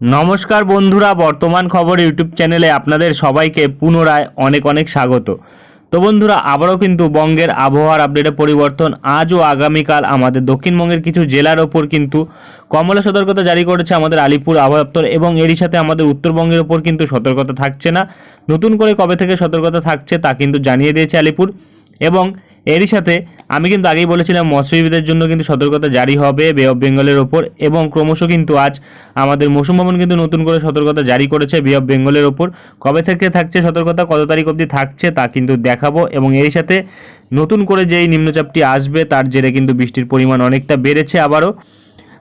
নমস্কার বন্ধুরা, বর্তমান খবর ইউটিউব চ্যানেলে আপনাদের সবাইকে পুনরায় অনেক অনেক স্বাগত। তো বন্ধুরা, আবারও কিন্তু বঙ্গের আবহাওয়ার আপডেটে পরিবর্তন আজ ও আগামীকাল আমাদের দক্ষিণবঙ্গের কিছু জেলার ওপর কিন্তু কমলা সতর্কতা জারি করেছে আমাদের আলিপুর আবহাওয়া দপ্তর এবং এরই সাথে আমাদের উত্তরবঙ্গের ওপর কিন্তু সতর্কতা থাকছে না। নতুন করে কবে থেকে সতর্কতা থাকছে তা কিন্তু জানিয়ে দিয়েছে আলিপুর এবং এরই সাথে আমি কিন্তু আগেই বলেছিলাম, মৎস্যজীবীদের জন্য কিন্তু সতর্কতা জারি হবে বে অফ বেঙ্গলের ওপর এবং ক্রমশ কিন্তু আজ আমাদের মৌসুম ভবন কিন্তু নতুন করে সতর্কতা জারি করেছে বে অফ বেঙ্গলের ওপর। কবে থেকে থাকছে সতর্কতা, কত তারিখ অবধি থাকছে তা কিন্তু দেখাবো এবং এরই সাথে নতুন করে যেই নিম্নচাপটি আসবে তার জেরে কিন্তু বৃষ্টির পরিমাণ অনেকটা বেড়েছে আবারও।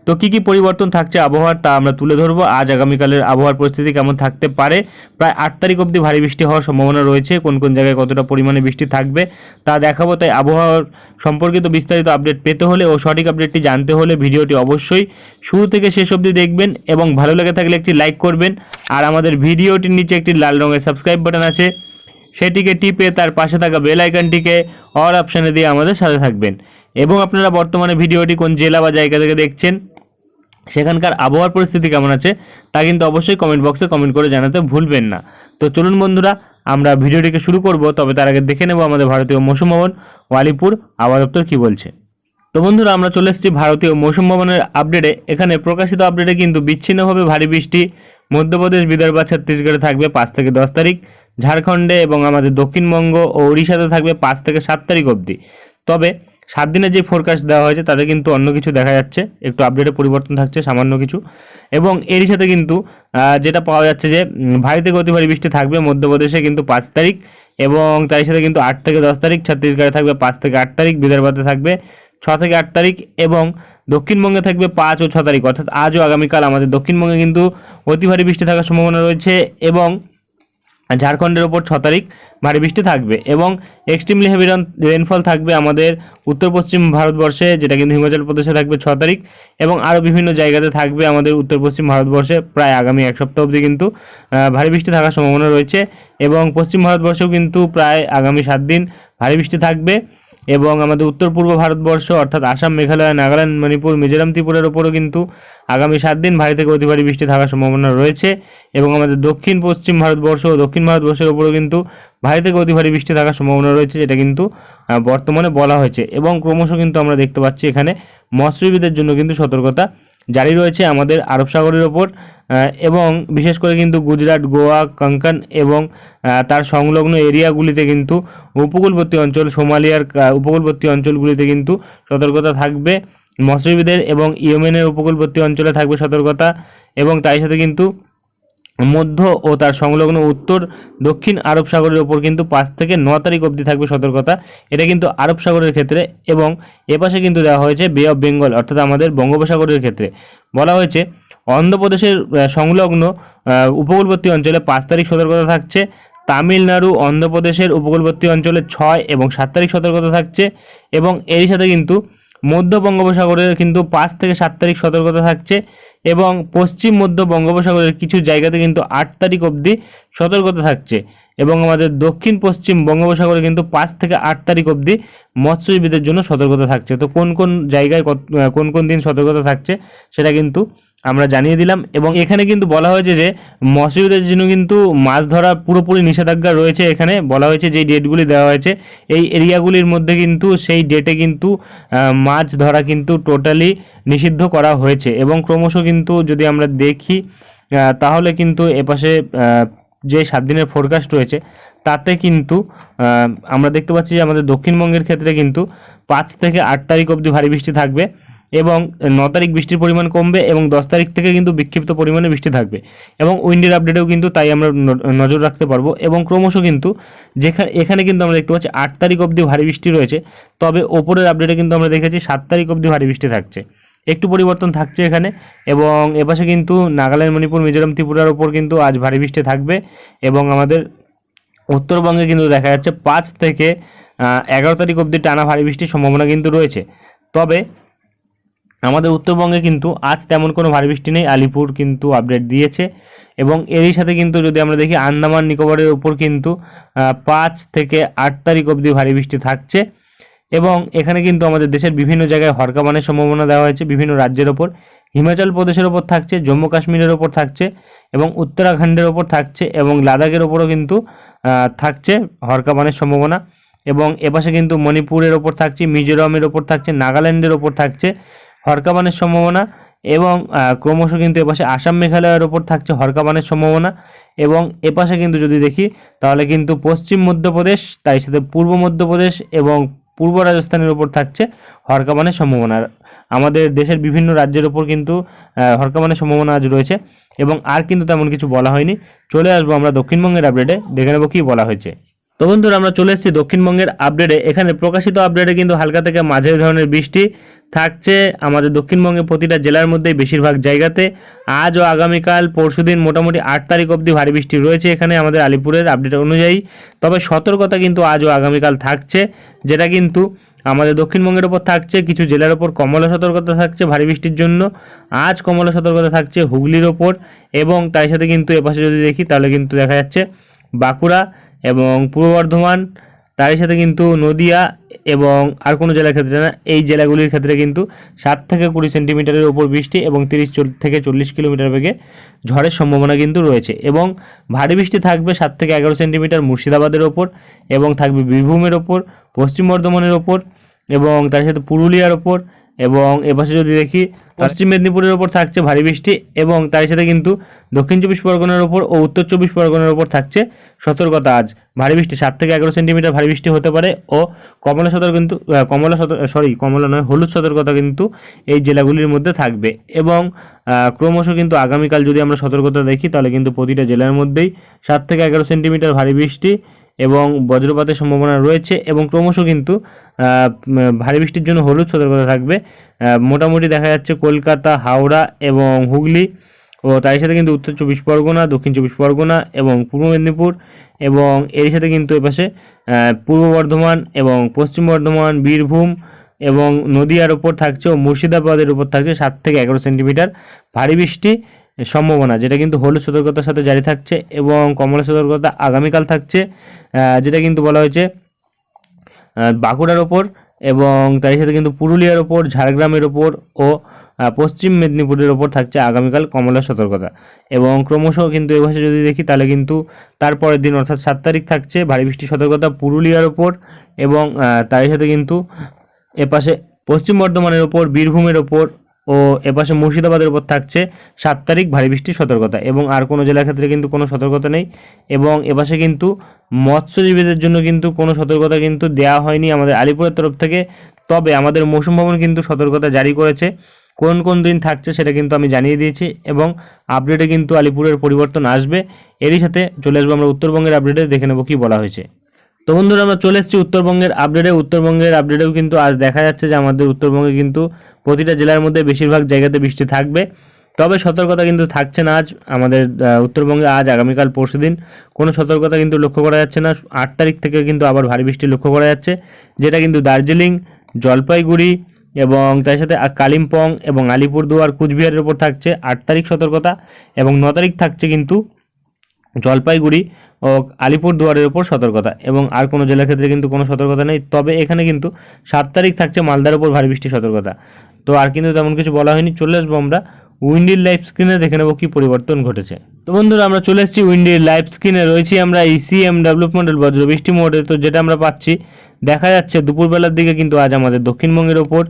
তো কি কি পরিবর্তন থাকছে আবহাওয়ার তা আমরা তুলে ধরবো। আজ আগামীকালের আবহাওয়ার পরিস্থিতি কেমন থাকতে পারে? প্রায় আট তারিখ অবধি ভারী বৃষ্টি হওয়ার সম্ভাবনা রয়েছে। কোন কোন জায়গায় কতটা পরিমাণে বৃষ্টি থাকবে তা দেখাবো। তাই আবহাওয়ার সম্পর্কিত বিস্তারিত আপডেট পেতে হলে ও সঠিক আপডেটটি জানতে হলে ভিডিওটি অবশ্যই শুরু থেকে শেষ অবধি দেখবেন এবং ভালো লেগে থাকলে একটি লাইক করবেন। আর আমাদের ভিডিওটির নিচে একটি লাল রঙের সাবস্ক্রাইব বাটন আছে। সেটিকে টিপে তার পাশে থাকা বেল আইকনটিকে অল অপশানে দিয়ে আমাদের সাথে থাকবেন। এবং আপনারা বর্তমানে ভিডিওটি কোন জেলা বা জায়গা থেকে দেখছেন সেখানকার আবহাওয়ার পরিস্থিতি কেমন আছে, তা কিন্তু অবশ্যই কমেন্ট বক্সে কমেন্ট করে জানাতে ভুলবেন না। তো চলুন বন্ধুরা, আমরা ভিডিওটিকে শুরু করব, তবে তার আগে দেখে নেব আমাদের ভারতীয় মৌসুম ভবন, ওয়ালিপুর আবহাওয়া দপ্তর কী বলছে। তো বন্ধুরা, আমরা চলে এসেছি ভারতীয় মৌসুম ভবনের আপডেটে এখানে প্রকাশিত আপডেটে কিন্তু বিচ্ছিন্নভাবে ভারী বৃষ্টি, মধ্যপ্রদেশ, বিদর্ভ, ছত্তিশগড়ে থাকবে পাঁচ থেকে দশ তারিখ, ঝাড়খণ্ডে এবং আমাদের দক্ষিণবঙ্গ ও উড়িষ্যাতে থাকবে পাঁচ থেকে সাত তারিখ অবধি। তবে সাত দিনের যে ফোরকাস্ট দেওয়া হয়েছে তাতে কিন্তু অন্য কিছু দেখা যাচ্ছে। একটু আপডেটে পরিবর্তন থাকছে সামান্য কিছু। এবং এরই সাথে কিন্তু যেটা পাওয়া যাচ্ছে যে উম, ভারী থেকে অতি ভারী বৃষ্টি থাকবে মধ্যপ্রদেশে কিন্তু পাঁচ তারিখ এবং তার সাথে কিন্তু আট থেকে দশ তারিখ ছত্তিশগড়ে থাকবে পাঁচ থেকে আট তারিখ বিদর্ভতে থাকবে ছ থেকে আট তারিখ এবং দক্ষিণবঙ্গে থাকবে পাঁচ ও ছ তারিখ। অর্থাৎ আজ ও আগামীকাল আমাদের দক্ষিণবঙ্গে কিন্তু অতি ভারী বৃষ্টি থাকার সম্ভাবনা রয়েছে এবং ঝাড়খণ্ডের ওপর ছ তারিখ ভারী বৃষ্টি থাকবে এবং এক্সট্রিমলি হেভি রেনফল থাকবে আমাদের উত্তর পশ্চিম ভারতবর্ষে, যেটা কিন্তু হিমাচল প্রদেশে থাকবে ছ তারিখ, এবং আরও বিভিন্ন জায়গাতে থাকবে আমাদের উত্তর পশ্চিম ভারতবর্ষে প্রায় আগামী এক সপ্তাহ অবধি কিন্তু ভারী বৃষ্টি থাকার সম্ভাবনা রয়েছে এবং পশ্চিম ভারতবর্ষেও কিন্তু প্রায় আগামী সাত দিন ভারী বৃষ্টি থাকবে। এবং আমাদের উত্তর পূর্ব ভারতবর্ষ, অর্থাৎ আসাম, মেঘালয়, নাগাল্যান্ড, মণিপুর, মিজোরাম, ত্রিপুরার ওপরও কিন্তু আগামী সাত দিন ভারী থেকে অতি ভারী বৃষ্টি থাকার সম্ভাবনা রয়েছে এবং আমাদের দক্ষিণ, পশ্চিম ভারতবর্ষ ও দক্ষিণ ভারতবর্ষের ওপরও কিন্তু ভারী থেকে অতি ভারী বৃষ্টি থাকার সম্ভাবনা রয়েছে, যেটা কিন্তু বর্তমানে বলা হয়েছে এবং ক্রমশ কিন্তু আমরা দেখতে পাচ্ছি এখানে মৎস্যজীবীদের জন্য কিন্তু সতর্কতা জারি রয়েছে আমাদের আরব সাগরের ওপর এবং বিশেষ করে কিন্তু গুজরাট, গোয়া, কঙ্কন এবং তার সংলগ্ন এরিয়াগুলিতে কিন্তু উপকূলবর্তী অঞ্চল, সোমালিয়ার উপকূলবর্তী অঞ্চলগুলিতে কিন্তু সতর্কতা থাকবে। মৎস্যজীবীদের এবং ইয়েমেনের উপকূলবর্তী অঞ্চলে থাকবে সতর্কতা এবং তাই সাথে কিন্তু মধ্য ও তার সংলগ্ন উত্তর, দক্ষিণ আরব সাগরের ওপর কিন্তু পাঁচ থেকে ন তারিখ অবধি থাকবে সতর্কতা। এটা কিন্তু আরব সাগরের ক্ষেত্রে এবং এপাশে কিন্তু দেওয়া হয়েছে বে অফ বেঙ্গল অর্থাৎ আমাদের বঙ্গোপসাগরের ক্ষেত্রে। বলা হয়েছে, অন্ধ্রপ্রদেশের সংলগ্ন উপকূলবর্তী অঞ্চলে পাঁচ তারিখ সতর্কতা থাকছে। তামিলনাড়ু, অন্ধ্রপ্রদেশের উপকূলবর্তী অঞ্চলে ছয় এবং সাত তারিখ সতর্কতা থাকছে এবং এরই সাথে কিন্তু মধ্য বঙ্গোপসাগরের কিন্তু পাঁচ থেকে সাত তারিখ সতর্কতা থাকছে। এবং পশ্চিম মধ্য বঙ্গোপসাগরের কিছু জায়গাতে কিন্তু আট তারিখ অবধি সতর্কতা থাকছে এবং আমাদের দক্ষিণ পশ্চিম বঙ্গোপসাগরে কিন্তু পাঁচ থেকে আট তারিখ অবধি মৎস্যজীবীদের জন্য সতর্কতা থাকছে। তো কোন কোন জায়গায় কোন কোন দিন সতর্কতা থাকছে সেটা কিন্তু আমরা জানিয়ে দিলাম এবং এখানে কিন্তু বলা হয়েছে যে মৎস্যজীবীদের জন্য কিন্তু মাছ ধরা পুরোপুরি নিষেধাজ্ঞা রয়েছে এখানে। বলা হয়েছে যে ডেটগুলি দেওয়া হয়েছে। এই এরিয়াগুলির মধ্যে কিন্তু সেই ডেটে কিন্তু মাছ ধরা কিন্তু টোটালি নিষিদ্ধ করা হয়েছে এবং ক্রমশ কিন্তু যদি আমরা দেখি তাহলে কিন্তু এপাশে যে সাত দিনের ফোরকাস্ট রয়েছে, তাতে কিন্তু আমরা দেখতে পাচ্ছি যে আমাদের দক্ষিণবঙ্গের ক্ষেত্রে কিন্তু পাঁচ থেকে আট তারিখ অবধি ভারী বৃষ্টি থাকবে। এবং ন তারিখ বৃষ্টির পরিমাণ কমবে এবং দশ তারিখ থেকে কিন্তু বিক্ষিপ্ত পরিমাণে বৃষ্টি থাকবে। এবং উইন্ডের আপডেটেও কিন্তু তাই আমরা নজর রাখতে পারব এবং ক্রমশ কিন্তু যেখানে, এখানে কিন্তু আমরা দেখতে পাচ্ছি আট তারিখ অবধি ভারী বৃষ্টি রয়েছে, তবে ওপরের আপডেটে কিন্তু আমরা দেখেছি সাত তারিখ অবধি ভারী বৃষ্টি থাকছে। একটু পরিবর্তন থাকছে এখানে এবং এপাশে কিন্তু নাগাল্যান্ড, মণিপুর, মিজোরাম, ত্রিপুরার ওপর কিন্তু আজ ভারী বৃষ্টি থাকবে এবং আমাদের উত্তরবঙ্গে কিন্তু দেখা যাচ্ছে পাঁচ থেকে এগারো তারিখ অবধি টানা ভারী বৃষ্টির সম্ভাবনা কিন্তু রয়েছে। তবে আমাদের উত্তরবঙ্গে কিন্তু আজ তেমন কোনো ভারী বৃষ্টি নেই। আলিপুর কিন্তু আপডেট দিয়েছে এবং এরই সাথে কিন্তু যদি আমরা দেখি, আন্দামান নিকোবরের উপর কিন্তু পাঁচ থেকে আট তারিখ অবধি ভারী বৃষ্টি থাকছে এবং এখানে কিন্তু আমাদের দেশের বিভিন্ন জায়গায় হরকাবানের সম্ভাবনা দেওয়া হয়েছে, বিভিন্ন রাজ্যের ওপর। হিমাচল প্রদেশের ওপর থাকছে, জম্মু কাশ্মীরের ওপর থাকছে এবং উত্তরাখণ্ডের ওপর থাকছে এবং লাদাখের ওপরও কিন্তু থাকছে হরকাবানের সম্ভাবনা এবং এপাশে কিন্তু মণিপুরের ওপর থাকছে, মিজোরামের ওপর থাকছে, নাগাল্যান্ডের ওপর থাকছে হরকাবানের সম্ভাবনা এবং ক্রমশ কিন্তু এপাশে আসাম মেঘালয়ের ওপর থাকছে হরকাবানের সম্ভাবনা এবং এপাশে কিন্তু যদি দেখি, তাহলে কিন্তু পশ্চিম মধ্যপ্রদেশ, তাই সাথে পূর্ব মধ্যপ্রদেশ এবং পূর্ব রাজস্থানের ওপর থাকছে হরকাবানের সম্ভাবনা। আমাদের দেশের বিভিন্ন রাজ্যের ওপর কিন্তু হরকাবানের সম্ভাবনা আজ রয়েছে এবং আর কিন্তু তেমন কিছু বলা হয়নি। চলে আসব আমরা দক্ষিণবঙ্গের আপডেটে দেখে নেব কী বলা হয়েছে। তো বন্ধুরা, আমরা চলে এসেছি দক্ষিণবঙ্গের আপডেটে এখানে প্রকাশিত আপডেটে কিন্তু হালকা থেকে মাঝারি ধরনের বৃষ্টি থাকছে। আমাদের দক্ষিণবঙ্গের প্রতিটা জেলার মধ্যেই বেশিরভাগ জায়গাতে। আজ ও আগামীকাল, পরশুদিন মোটামুটি আট তারিখ অবধি ভারী বৃষ্টি রয়েছে এখানে আমাদের আলিপুরের আপডেট অনুযায়ী। তবে সতর্কতা কিন্তু আজ ও আগামীকাল থাকছে, যেটা কিন্তু আমাদের দক্ষিণবঙ্গের ওপর থাকছে, কিছু জেলার ওপর কমলা সতর্কতা থাকছে ভারী বৃষ্টির জন্য। আজ কমলা সতর্কতা থাকছে হুগলির ওপর এবং তার সাথে কিন্তু এপাশে যদি দেখি, তাহলে কিন্তু দেখা যাচ্ছে বাঁকুড়া এবং পূর্ব বর্ধমান, তারই সাথে কিন্তু নদিয়া এবং আর কোনো জেলার ক্ষেত্রে না, এই জেলাগুলির ক্ষেত্রে কিন্তু সাত থেকে কুড়ি সেন্টিমিটারের ওপর বৃষ্টি এবং তিরিশ থেকে চল্লিশ কিলোমিটার বেগে ঝড়ের সম্ভাবনা কিন্তু রয়েছে এবং ভারী বৃষ্টি থাকবে সাত থেকে এগারো সেন্টিমিটার মুর্শিদাবাদের ওপর এবং থাকবে বীরভূমের ওপর, পশ্চিম বর্ধমানের ওপর এবং তার সাথে পুরুলিয়ার ওপর এবং এপাশে যদি দেখি পশ্চিম মেদিনীপুরের ওপর থাকছে ভারী বৃষ্টি এবং তার সাথে কিন্তু দক্ষিণ চব্বিশ পরগনার ওপর ও উত্তর চব্বিশ পরগনার ওপর থাকছে সতর্কতা আজ। ভারী বৃষ্টি, সাত থেকে এগারো সেন্টিমিটার ভারী বৃষ্টি হতে পারে ও কমলা সতর্ক কিন্তু কমলা সরি কমলা নয়, হলুদ সতর্কতা কিন্তু এই জেলাগুলির মধ্যে থাকবে এবং ক্রমশ কিন্তু আগামীকাল যদি আমরা সতর্কতা দেখি তাহলে কিন্তু প্রতিটা জেলার মধ্যেই সাত থেকে এগারো সেন্টিমিটার ভারী বৃষ্টি এবং বজ্রপাতের সম্ভাবনা রয়েছে এবং ক্রমশ কিন্তু ভারী বৃষ্টির জন্য হলুদ সতর্কতা থাকবে মোটামুটি দেখা যাচ্ছে কলকাতা, হাওড়া এবং হুগলি। ও তার সাথে কিন্তু উত্তর চব্বিশ পরগনা, দক্ষিণ চব্বিশ পরগনা এবং পূর্ব মেদিনীপুর এবং এর সাথে কিন্তু এপাশে পূর্ব বর্ধমান এবং পশ্চিম বর্ধমান, বীরভূম এবং নদিয়ার ওপর থাকছে ও মুর্শিদাবাদের উপর থাকছে সাত থেকে এগারো সেন্টিমিটার ভারী বৃষ্টি সম্ভাবনা, যেটা কিন্তু হলুদ সতর্কতার সাথে জারি থাকছে এবং কমলা সতর্কতা আগামীকাল থাকছে। যেটা কিন্তু বলা হয়েছে বাঁকুড়ার ওপর এবং তার সাথে কিন্তু পুরুলিয়ার ওপর, ঝাড়গ্রামের ওপর ও পশ্চিম মেদিনীপুরের ওপর থাকছে আগামীকাল কমলা সতর্কতা। এবং ক্রমশ কিন্তু এভাবে যদি দেখি তাহলে কিন্তু তারপরের দিন, অর্থাৎ সাত তারিখ থাকছে ভারী বৃষ্টির সতর্কতা পুরুলিয়ার ওপর এবং তার সাথে কিন্তু এপাশে পশ্চিম বর্ধমানের ওপর, বীরভূমের ওপর ও এপাশে মুর্শিদাবাদের ওপর থাকছে সাত তারিখ ভারী বৃষ্টির সতর্কতা। এবং আর কোনো জেলার ক্ষেত্রে কিন্তু কোনো সতর্কতা নেই। এবং এপাশে কিন্তু মৎস্যজীবীদের জন্য কিন্তু কোনো সতর্কতা কিন্তু দেওয়া হয়নি আমাদের আলিপুরের তরফ থেকে। তবে আমাদের মৌসুম ভবন কিন্তু সতর্কতা জারি করেছে। কোন কোন দিন থাকছে সেটা কিন্তু আমি জানিয়ে দিয়েছি এবং আপডেটে কিন্তু আলিপুরের পরিবর্তন আসবে। এরই সাথে চলে আসব আমরা উত্তরবঙ্গের আপডেটে, দেখে নেব কি বলা হয়েছে। তো বন্ধুরা, আমরা চলে এসেছি উত্তরবঙ্গের আপডেটে। উত্তরবঙ্গের আপডেটেও কিন্তু আজ দেখা যাচ্ছে যে আমাদের উত্তরবঙ্গে কিন্তু প্রতিটা জেলার মধ্যে বেশিরভাগ জায়গাতে বৃষ্টি থাকবে। তবে সতর্কতা কিন্তু থাকছে না আজ। আমাদের উত্তরবঙ্গে আজ, আগামীকাল, পরশু দিন কোনো সতর্কতা কিন্তু লক্ষ্য করা যাচ্ছে না। আট তারিখ থেকে কিন্তু আবার ভারী বৃষ্টি লক্ষ্য করা যাচ্ছে, যেটা কিন্তু দার্জিলিং, জলপাইগুড়ি এবং তার সাথে কালিম্পং এবং আলিপুরদুয়ার, কুচবিহারের উপর থাকছে আট তারিখ সতর্কতা এবং ন তারিখ থাকছে কিন্তু জলপাইগুড়ি ও আলিপুরদুয়ারের উপর সতর্কতা এবং আর কোনো জেলার ক্ষেত্রে কিন্তু কোনো সতর্কতা নেই। তবে এখানে কিন্তু সাত তারিখ থাকছে মালদার উপর ভারী বৃষ্টির সতর্কতা। তো আর কিন্তু তেমন কিছু বলা হয়নি। চলে আসব আমরা উইন্ডির লাইফ স্ক্রিনে দেখে নেব কি পরিবর্তন ঘটেছে। তো বন্ধুরা, আমরা চলে এসেছি উইন্ডির লাইভ স্ক্রিনে। রয়েছি আমরা এই সিএম ডেভেলপ মডেল বজ্র বৃষ্টি মোডে। তো যেটা আমরা পাচ্ছি, দেখা যাচ্ছে দুপুরবেলার দিকে কিন্তু আজ আমাদের দক্ষিণবঙ্গের ওপর।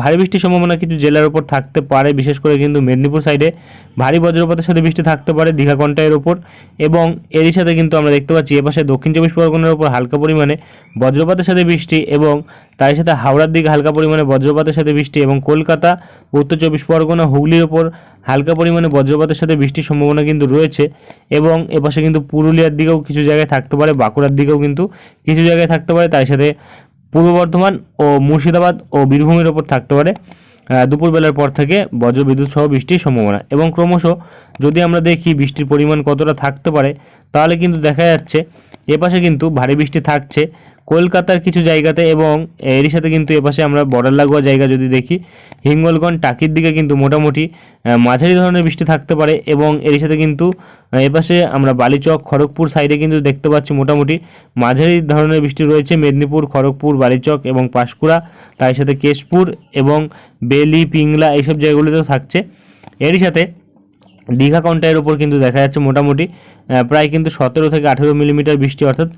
ভারী বৃষ্টির সম্ভাবনা কিছু জেলার ওপর থাকতে পারে, বিশেষ করে কিন্তু মেদিনীপুর সাইডে ভারী বজ্রপাতের সাথে বৃষ্টি থাকতে পারে দীঘা কন্টাইয়ের ওপর এবং এরই সাথে কিন্তু আমরা দেখতে পাচ্ছি এপাশে দক্ষিণ চব্বিশ পরগনার ওপর হালকা পরিমাণে বজ্রপাতের সাথে বৃষ্টি এবং তার সাথে হাওড়ার দিকে হালকা পরিমাণে বজ্রপাতের সাথে বৃষ্টি এবং কলকাতা, উত্তর চব্বিশ পরগনা, হুগলির ওপর হালকা পরিমাণে বজ্রপাতের সাথে বৃষ্টির সম্ভাবনা কিন্তু রয়েছে এবং এপাশে কিন্তু পুরুলিয়ার দিকেও কিছু জায়গায় থাকতে পারে, বাঁকুড়ার দিকেও কিন্তু কিছু জায়গায় থাকতে পারে তার সাথে পূর্ব বর্ধমান ও মুর্শিদাবাদ ও বীরভূমের ওপর থাকতে পারে। দুপুরবেলার পর থেকে বজ্রবিদ্যুৎ সহ বৃষ্টির সম্ভাবনা এবং ক্রমশ যদি আমরা দেখি বৃষ্টির পরিমাণ কতটা থাকতে পারে, তাহলে কিন্তু দেখা যাচ্ছে এপাশে কিন্তু ভারী বৃষ্টি থাকছে। কলকাতার কিছু জায়গাতে এবং এরই সাথে কিন্তু এপাশে আমরা বর্ডার লাগোয়া জায়গা যদি দেখি, হিঙ্গলগঞ্জ, টাকির দিকে কিন্তু মোটামুটি মাঝারি ধরনের বৃষ্টি থাকতে পারে এবং এরই সাথে কিন্তু এপাশে আমরা বালিচক, খড়গপুর সাইডে কিন্তু দেখতে পাচ্ছি মোটামুটি মাঝারি ধরনের বৃষ্টি রয়েছে, মেদিনীপুর, খড়গপুর, বালিচক এবং পাঁশকুড়া, তার সাথে কেশপুর এবং বেলি, পিংলা এইসব জায়গাগুলিতেও থাকছে। এরই সাথে দীঘা কন্টাইয়ের উপর কিন্তু দেখা যাচ্ছে মোটামুটি প্রায় কিন্তু সতেরো থেকে আঠেরো মিলিমিটার বৃষ্টি, অর্থাৎ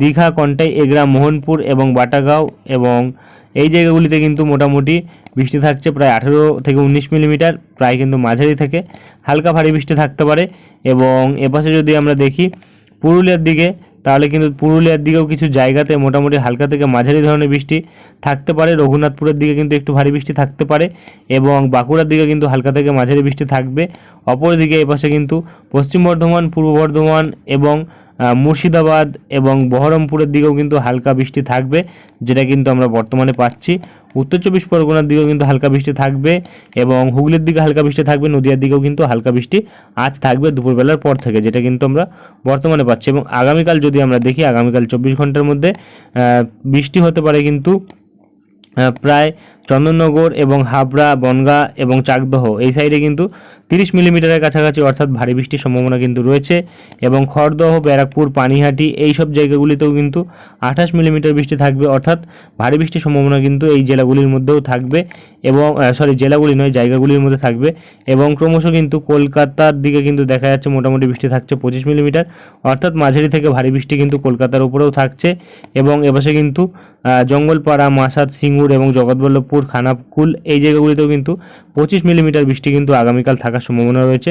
দীঘা কন্টাই, এগরা, মোহনপুর এবং বাটাগাঁও এবং এই জায়গাগুলিতে কিন্তু মোটামুটি বৃষ্টি থাকছে প্রায় আঠেরো থেকে উনিশ মিলিমিটার, প্রায় কিন্তু মাঝারি থেকে। হালকা ভারী বৃষ্টি থাকতে পারে এবং এপাশে যদি আমরা দেখি, পুরুলিয়ার দিকে তাহলে কিন্তু পুরুলিয়ার দিকেও কিছু জায়গাতে মোটামুটি হালকা থেকে মাঝারি ধরনের বৃষ্টি থাকতে পারে। রঘুনাথপুরের দিকে কিন্তু একটু ভারী বৃষ্টি থাকতে পারে এবং বাঁকুড়ার দিকে কিন্তু হালকা থেকে মাঝারি বৃষ্টি থাকবে। অপরদিকে এপাশে কিন্তু পশ্চিম বর্ধমান, পূর্ব বর্ধমান এবং মুর্শিদাবাদ এবং বহরমপুরের দিকেও কিন্তু হালকা বৃষ্টি থাকবে, যেটা কিন্তু আমরা বর্তমানে পাচ্ছি। উত্তর চব্বিশ পরগনার দিকেও কিন্তু হালকা বৃষ্টি থাকবে এবং হুগলির দিকে হালকা বৃষ্টি থাকবে, নদিয়ার দিকেও কিন্তু হালকা বৃষ্টি আজ থাকবে দুপুরবেলার পর থেকে, যেটা কিন্তু আমরা বর্তমানে পাচ্ছি এবং আগামীকাল যদি আমরা দেখি, আগামীকাল চব্বিশ ঘণ্টার মধ্যে বৃষ্টি হতে পারে কিন্তু প্রায় চন্দননগর এবং হাবড়া, বনগা এবং চাকদহ এই সাইডে কিন্তু তিরিশ মিলিমিটারের কাছাকাছি অর্থাৎ ভারী বৃষ্টির সম্ভাবনা কিন্তু রয়েছে এবং খড়দহ, ব্যারাকপুর, পানিহাটি এই সব জায়গাগুলিতেও কিন্তু আঠাশ মিলিমিটার বৃষ্টি থাকবে অর্থাৎ ভারী বৃষ্টির সম্ভাবনা কিন্তু এই জেলাগুলির মধ্যেও থাকবে। এবং সরি জেলাগুলি নয়, জায়গাগুলির মধ্যে থাকবে। এবং ক্রমশ কিন্তু কলকাতার দিকে কিন্তু দেখা যাচ্ছে মোটামুটি বৃষ্টি থাকছে পঁচিশ মিলিমিটার। অর্থাৎ মাঝারি থেকে ভারী বৃষ্টি কিন্তু কলকাতার উপরেও থাকছে। এবং এপাশে কিন্তু জঙ্গলপাড়া, মাসাদ, সিঙ্গুর এবং জগৎবল্লভপুর, খানাকুল এই জায়গাগুলিতেও কিন্তু পঁচিশ মিলিমিটার বৃষ্টি কিন্তু আগামীকাল থাকার সম্ভাবনা রয়েছে।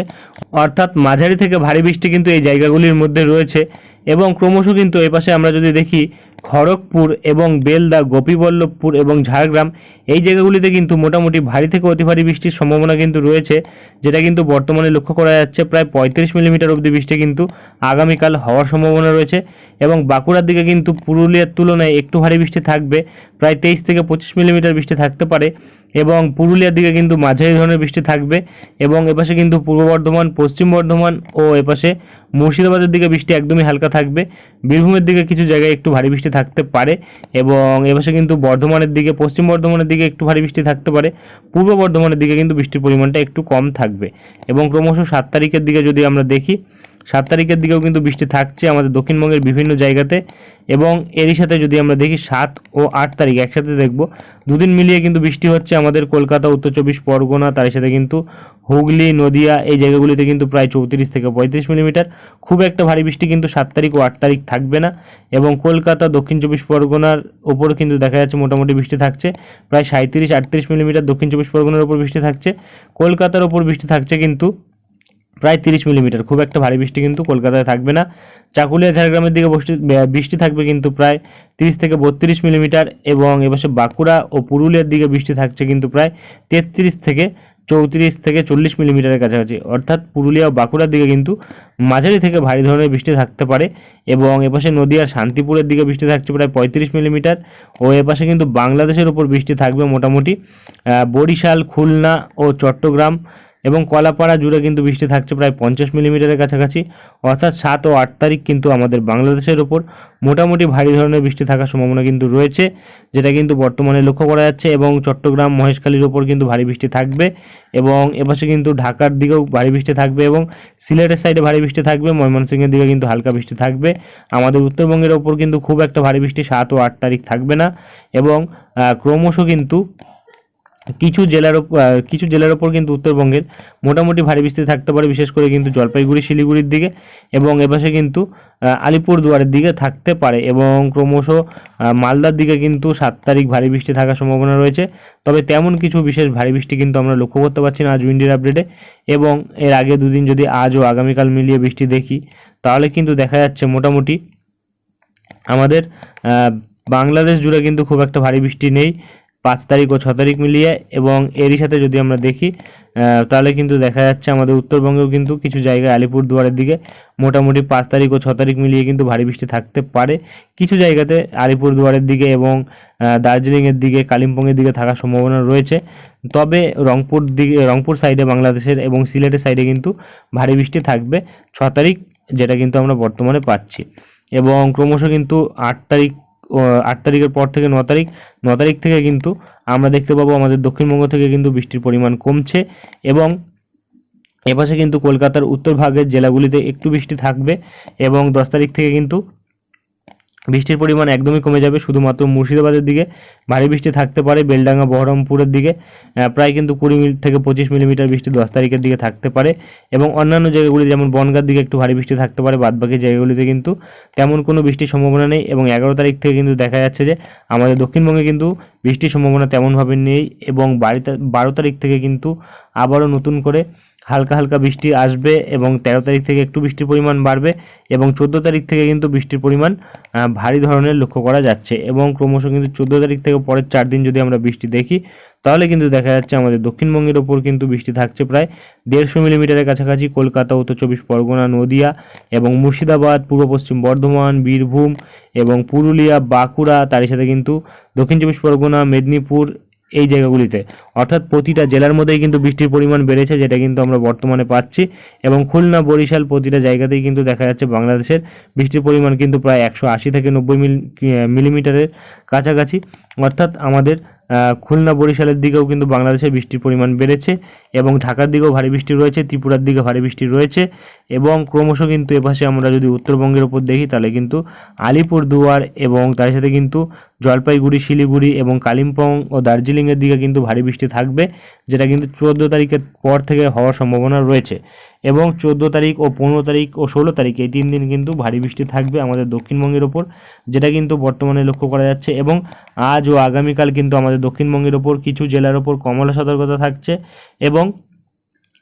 অর্থাৎ মাঝারি থেকে ভারী বৃষ্টি কিন্তু এই জায়গাগুলির মধ্যে রয়েছে। এবং ক্রমশ কিন্তু এপাশে আমরা যদি দেখি খড়গপুর এবং বেলদা, গোপীবল্লভপুর এবং ঝাড়গ্রাম, এই জায়গাগুলিতে কিন্তু মোটামুটি ভারী থেকে অতি ভারী বৃষ্টির সম্ভাবনা কিন্তু রয়েছে, যেটা কিন্তু বর্তমানে লক্ষ্য করা যাচ্ছে প্রায় পঁয়ত্রিশ মিলিমিটার অবধি বৃষ্টি কিন্তু আগামীকাল হওয়ার সম্ভাবনা রয়েছে এবং বাঁকুড়ার দিকে কিন্তু পুরুলিয়ার তুলনায় একটু ভারী বৃষ্টি থাকবে, প্রায় তেইশ থেকে পঁচিশ মিলিমিটার বৃষ্টি থাকতে পারে। এবং পুরুলিয়ার দিকে কিন্তু মাঝারি ধরনের বৃষ্টি থাকবে এবং এপাশে কিন্তু পূর্ব বর্ধমান, পশ্চিম বর্ধমান ও এপাশে মুর্শিদাবাদের দিকে বৃষ্টি একদমই হালকা থাকবে। বীরভূমের দিকে কিছু জায়গায় একটু ভারী বৃষ্টি থাকতে পারে এবং এপাশে কিন্তু বর্ধমানের দিকে, পশ্চিম বর্ধমানের দিকে একটু ভারী বৃষ্টি থাকতে পারে। পূর্ব বর্ধমানের দিকে কিন্তু বৃষ্টির পরিমাণটা একটু কম থাকবে এবং ক্রমশ সাত তারিখের দিকে যদি আমরা দেখি সাত তারিখের দিকেও কিন্তু বৃষ্টি থাকছে আমাদের দক্ষিণবঙ্গের বিভিন্ন জায়গাতে এবং এরই সাথে যদি আমরা দেখি সাত ও আট তারিখ একসাথে দেখব, দুদিন মিলিয়ে কিন্তু বৃষ্টি হচ্ছে আমাদের কলকাতা, উত্তর চব্বিশ পরগনা, তার সাথে কিন্তু হুগলি, নদিয়া এই জায়গাগুলিতে কিন্তু প্রায় চৌত্রিশ থেকে পঁয়ত্রিশ মিলিমিটার। খুব একটা ভারী বৃষ্টি কিন্তু সাত তারিখ ও আট তারিখ থাকবে না এবং কলকাতা, দক্ষিণ চব্বিশ পরগনার ওপর কিন্তু দেখা যাচ্ছে মোটামুটি বৃষ্টি থাকছে। প্রায় সাঁত্রিশ আটত্রিশ মিলিমিটার দক্ষিণ চব্বিশ পরগনার ওপর বৃষ্টি থাকছে। কলকাতার ওপর বৃষ্টি থাকছে কিন্তু প্রায় তিরিশ মিলিমিটার। খুব একটা ভারী বৃষ্টি কিন্তু কলকাতায় থাকবে না। চাকুলিয়া, ঝাড়গ্রামের দিকে বৃষ্টি বৃষ্টি থাকবে কিন্তু প্রায় তিরিশ থেকে বত্রিশ মিলিমিটার এবং এপাশে বাঁকুড়া ও পুরুলিয়ার দিকে বৃষ্টি থাকছে কিন্তু প্রায় তেত্রিশ থেকে চৌত্রিশ থেকে চল্লিশ মিলিমিটারের কাছাকাছি। অর্থাৎ পুরুলিয়া ও বাঁকুড়ার দিকে কিন্তু মাঝারি থেকে ভারী ধরনের বৃষ্টি থাকতে পারে এবং এপাশে নদিয়ার শান্তিপুরের দিকে বৃষ্টি থাকছে প্রায় পঁয়ত্রিশ মিলিমিটার ও এপাশে কিন্তু বাংলাদেশের উপর বৃষ্টি থাকবে মোটামুটি বরিশাল, খুলনা ও চট্টগ্রাম এবং কলাপাড়া জুড়ে কিন্তু বৃষ্টি থাকছে প্রায় পঞ্চাশ মিলিমিটারের কাছাকাছি। অর্থাৎ সাত ও আট তারিখ কিন্তু আমাদের বাংলাদেশের ওপর মোটামুটি ভারী ধরনের বৃষ্টি থাকার সম্ভাবনা কিন্তু রয়েছে, যেটা কিন্তু বর্তমানে লক্ষ্য করা যাচ্ছে এবং চট্টগ্রাম, মহেশখালীর ওপর কিন্তু ভারী বৃষ্টি থাকবে এবং এপাশে কিন্তু ঢাকার দিকেও ভারী বৃষ্টি থাকবে এবং সিলেটের সাইডে ভারী বৃষ্টি থাকবে, ময়মনসিংহের দিকে কিন্তু হালকা বৃষ্টি থাকবে। আমাদের উত্তরবঙ্গের ওপর কিন্তু খুব একটা ভারী বৃষ্টি সাত ও আট তারিখ থাকবে না এবং ক্রমশ কিন্তু কিছু জেলার কিছু জেলার ওপর কিন্তু উত্তরবঙ্গের মোটামুটি ভারী বৃষ্টি থাকতে পারে, বিশেষ করে কিন্তু জলপাইগুড়ি, শিলিগুড়ির দিকে এবং এপাশে কিন্তু আলিপুরদুয়ারের দিকে থাকতে পারে এবং ক্রমশ মালদার দিকে কিন্তু সাত তারিখ ভারী বৃষ্টি থাকার সম্ভাবনা রয়েছে। তবে তেমন কিছু বিশেষ ভারী বৃষ্টি কিন্তু আমরা লক্ষ্য করতে পারছি না আজ উইন্ডির আপডেটে এবং এর আগে দুদিন যদি আজ ও আগামীকাল মিলিয়ে বৃষ্টি দেখি, তাহলে কিন্তু দেখা যাচ্ছে মোটামুটি আমাদের বাংলাদেশ জুড়ে কিন্তু খুব একটা ভারী বৃষ্টি নেই। পাঁচ তারিখ ও ছ তারিখ মিলিয়ে এবং এরই সাথে যদি আমরা দেখি তাহলে কিন্তু দেখা যাচ্ছে আমাদের উত্তরবঙ্গেও কিন্তু কিছু জায়গায় আলিপুর দুয়ারের দিকে মোটামুটি পাঁচ তারিখ ও ছ তারিখ মিলিয়ে কিন্তু ভারী বৃষ্টি থাকতে পারে। কিছু জায়গাতে আলিপুর দুয়ারের দিকে এবং দার্জিলিংয়ের দিকে, কালিম্পংয়ের দিকে থাকার সম্ভাবনা রয়েছে। তবে রংপুর দিকে, রংপুর সাইডে বাংলাদেশের এবং সিলেটের সাইডে কিন্তু ভারী বৃষ্টি থাকবে ছ তারিখ, যেটা কিন্তু আমরা বর্তমানে পাচ্ছি। এবং ক্রমশ কিন্তু আট তারিখ আট তারিখের পর থেকে ন তারিখ ন তারিখ থেকে কিন্তু আমরা দেখতে পাবো আমাদের দক্ষিণবঙ্গ থেকে কিন্তু বৃষ্টির পরিমাণ কমছে এবং এপাশে কিন্তু কলকাতার উত্তর ভাগের জেলাগুলিতে একটু বৃষ্টি থাকবে এবং দশ তারিখ থেকে কিন্তু বৃষ্টির পরিমাণ একদমই কমে যাবে, শুধুমাত্র মুর্শিদাবাদের দিকে। ভারী বৃষ্টি থাকতে পারে বেলডাঙ্গা, বহরমপুরের দিকে। প্রায় কিন্তু কুড়ি মিনিট থেকে পঁচিশ মিলিমিটার বৃষ্টি দশ তারিখের দিকে থাকতে পারে এবং অন্যান্য জায়গাগুলি যেমন বনগার দিকে একটু ভারী বৃষ্টি থাকতে পারে, বাদবাকি জায়গাগুলিতে কিন্তু তেমন কোনো বৃষ্টির সম্ভাবনা নেই এবং এগারো তারিখ থেকে কিন্তু দেখা যাচ্ছে যে আমাদের দক্ষিণবঙ্গে কিন্তু বৃষ্টির সম্ভাবনা তেমনভাবে নেই এবং বাড়িতে বারো তারিখ থেকে কিন্তু আবারও নতুন করে হালকা হালকা বৃষ্টি আসবে এবং তেরো তারিখ থেকে একটু বৃষ্টির পরিমাণ বাড়বে এবং চোদ্দ তারিখ থেকে কিন্তু বৃষ্টির পরিমাণ ভারী ধরনের লক্ষ্য করা যাচ্ছে এবং ক্রমশ কিন্তু চোদ্দ তারিখ থেকে পরের চার দিন যদি আমরা বৃষ্টি দেখি, তাহলে কিন্তু দেখা যাচ্ছে আমাদের দক্ষিণবঙ্গের ওপর কিন্তু বৃষ্টি থাকছে প্রায় দেড়শো মিলিমিটারের কাছাকাছি কলকাতা, উত্তর চব্বিশ পরগনা, নদিয়া এবং মুর্শিদাবাদ, পূর্ব পশ্চিম বর্ধমান, বীরভূম এবং পুরুলিয়া, বাঁকুড়া, তারই সাথে কিন্তু দক্ষিণ চব্বিশ পরগনা, মেদিনীপুর এই জায়গাগুলিতে। অর্থাৎ প্রতিটা জেলার মধ্যেই কিন্তু বৃষ্টির পরিমাণ বেড়েছে, যেটা কিন্তু আমরা বর্তমানে পাচ্ছি। এবং খুলনা, বরিশাল প্রতিটা জায়গাতেই কিন্তু দেখা যাচ্ছে বাংলাদেশের বৃষ্টির পরিমাণ কিন্তু প্রায় একশো আশি থেকে নব্বই মিল মিলিমিটারের কাছাকাছি। অর্থাৎ আমাদের খুলনা বরিশালের দিকেও কিন্তু বাংলাদেশে বৃষ্টির পরিমাণ বেড়েছে এবং ঢাকার দিকেও ভারী বৃষ্টি রয়েছে, ত্রিপুরার দিকে ভারী বৃষ্টি রয়েছে এবং ক্রমশ কিন্তু এপাশে আমরা যদি উত্তরবঙ্গের ওপর দেখি তাহলে কিন্তু আলিপুরদুয়ার এবং তার সাথে কিন্তু জলপাইগুড়ি, শিলিগুড়ি এবং কালিম্পং ও দার্জিলিংয়ের দিকে কিন্তু ভারী বৃষ্টি থাকবে, যেটা কিন্তু চোদ্দ তারিখের পর থেকে হওয়ার সম্ভাবনা রয়েছে। এবং চোদ্দ তারিখ ও পনেরো তারিখ ও ষোলো তারিখ এই তিন দিন কিন্তু ভারী বৃষ্টি থাকবে আমাদের দক্ষিণবঙ্গের ওপর, যেটা কিন্তু বর্তমানে লক্ষ্য করা যাচ্ছে এবং আজ ও আগামীকাল কিন্তু আমাদের দক্ষিণবঙ্গের ওপর কিছু জেলার ওপর কমলা সতর্কতা থাকছে এবং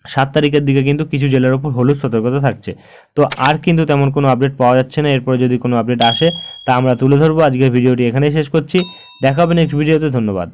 সাত তারিখের দিকে কিন্তু কিছু জেলার ওপর হলুদ সতর্কতা থাকছে। তো আর কিন্তু তেমন কোনো আপডেট পাওয়া যাচ্ছে না, এরপরে যদি কোনো আপডেট আসে তা আমরা তুলে ধরবো। আজকের ভিডিওটি এখানেই শেষ করছি। দেখা হবে নেক্সট ভিডিওতে ধন্যবাদ।